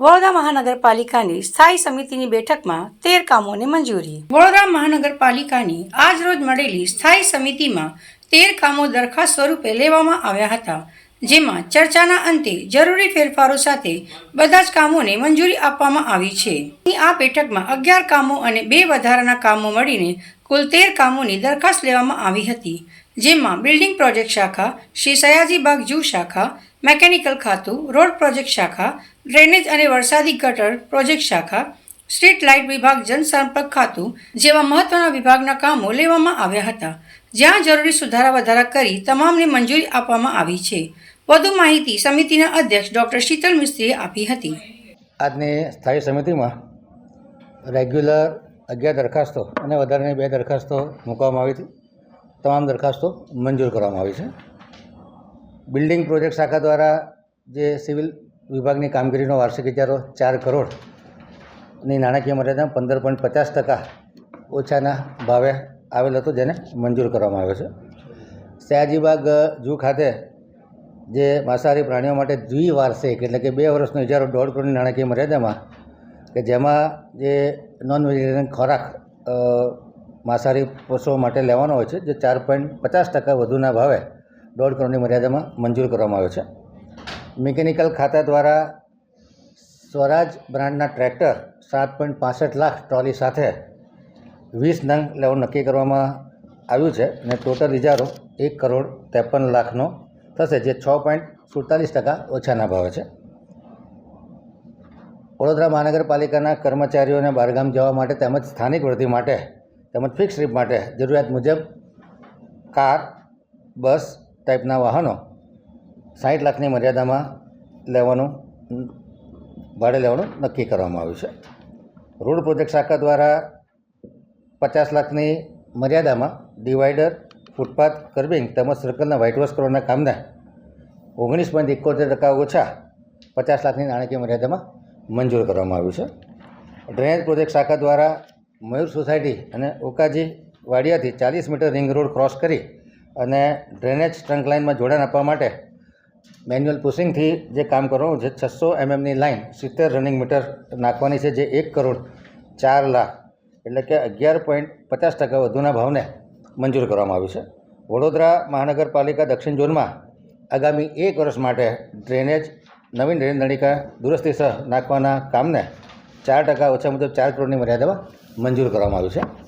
વડોદરા મહાનગરપાલિકાની સ્થાયી સમિતિની બેઠકમાં તેર કામોને મંજૂરી. વડોદરા મહાનગરપાલિકાની આજ રોજ મળેલી સ્થાયી સમિતિમાં તેર કામો દરખાસ્ત સ્વરૂપે લેવામાં આવ્યા હતા, જેમાં ચર્ચાના અંતે જરૂરી ફેરફારો સાથે બધા જ કામોને મંજૂરી આપવામાં આવી છે. આ બેઠકમાં અગિયાર કામો અને બે વધારાના કામો મળીને કુલ તેર કામોની દરખાસ્ત લેવામાં આવી હતી. જેમાં બિલ્ડિંગ પ્રોજેક્ટ શાખા, શ્રી સયાજી બાગ જૂ શાખા, મેકેનિકલ ખાતું, રોડ પ્રોજેક્ટ શાખા, ડ્રેનેજ અને વરસાદી ગટર પ્રોજેક્ટ શાખા, સ્ટ્રીટ લાઇટ વિભાગ જનસંપર્ક ખાતું જેવા મહત્વના વિભાગના કામો લેવામાં આવ્યા હતા. જ્યાં જરૂરી સુધારા વધારા કરી તમામને મંજૂરી આપવામાં આવી છે. વધુ માહિતી સમિતિના અધ્યક્ષ ડોક્ટર શીતલ મિસ્ત્રીએ આપી હતી. આજની સ્થાયી સમિતિમાં રેગ્યુલર અગિયાર દરખાસ્તો અને વધારાની બે દરખાસ્તો મૂકવામાં આવી હતી. તમામ દરખાસ્તો મંજૂર કરવામાં આવી છે. બિલ્ડિંગ પ્રોજેક્ટ શાખા દ્વારા જે સિવિલ વિભાગની કામગીરીનો વાર્ષિક ઇજારો ચાર કરોડની નાણાકીય મર્યાદા પંદર પોઈન્ટ પચાસ ટકા ઓછાના ભાવે આવેલ હતો જેને મંજૂર કરવામાં આવ્યો છે. સયાજીબાગ જૂ ખાતે જે માંસાહારી પ્રાણીઓ માટે દ્વિવાર્ષિક એટલે કે બે વર્ષનો ઇજારો દોઢ કરોડની નાણાકીય મર્યાદામાં કે જેમાં જે નોન વેજીટેરિયન ખોરાક માંસાહારી પશુઓ માટે લેવાનો હોય છે, જે ચાર પોઈન્ટ પચાસ ટકા વધુના ભાવે દોઢ કરોડની મર્યાદામાં મંજૂર કરવામાં આવ્યો છે. મિકેનિકલ ખાતા દ્વારા સ્વરાજ બ્રાન્ડના ટ્રેક્ટર સાત પોઈન્ટ પાસઠ લાખ ટ્રોલી સાથે વીસ નંગ લેવાનું નક્કી કરવામાં આવ્યું છે અને ટોટલ ઇજારો એક કરોડ ત્રેપન લાખનો થશે, જે છ પોઈન્ટ સુડતાલીસ ટકા ઓછાના ભાવે છે. વડોદરા મહાનગરપાલિકાના કર્મચારીઓને બહારગામ જવા માટે તેમજ સ્થાનિક વૃદ્ધિ માટે તેમજ ફિક્સ ટ્રીપ માટે જરૂરિયાત મુજબ કાર, બસ ટાઈપના વાહનો સાઠ લાખની મર્યાદામાં લેવાનું, ભાડે લેવાનું નક્કી કરવામાં આવ્યું છે. રોડ પ્રોજેક્ટ શાખા દ્વારા પચાસ લાખની મર્યાદામાં ડિવાઈડર, ફૂટપાથ કર્બિંગ તેમજ સર્કલના વ્હાઇટ વોશ કરવાના કામને ઓગણીસ પોઈન્ટ એકોતેર ટકા ઓછા પચાસ લાખની નાણાકીય મર્યાદામાં મંજૂર કરવામાં આવ્યું છે. ડ્રેનેજ પ્રોજેક્ટ શાખા દ્વારા મયુર સોસાયટી અને ઓકાજી વાડિયાથી ચાલીસ મીટર રિંગ રોડ ક્રોસ કરી અને ડ્રેનેજ ટ્રંક લાઇનમાં જોડાણ આપવા માટે મેન્યુઅલ પુશિંગથી જે કામ કરવાનું છે, છસો એમએમની લાઇન સિત્તેર રનિંગ મીટર નાખવાની છે, જે એક કરોડ ચાર લાખ એટલે કે અગિયાર પોઈન્ટ પચાસ ટકા વધુના ભાવને મંજૂર કરવામાં આવ્યું છે. વડોદરા મહાનગરપાલિકા દક્ષિણ ઝોનમાં આગામી એક વર્ષ માટે ડ્રેનેજ, નવીન ડ્રેનેજ નળિકા દુરસ્તી સહ નાખવાના કામને ચાર ટકા ઓછા મુજબ ચાર કરોડની મર્યાદામાં મંજૂર કરવામાં આવ્યું છે.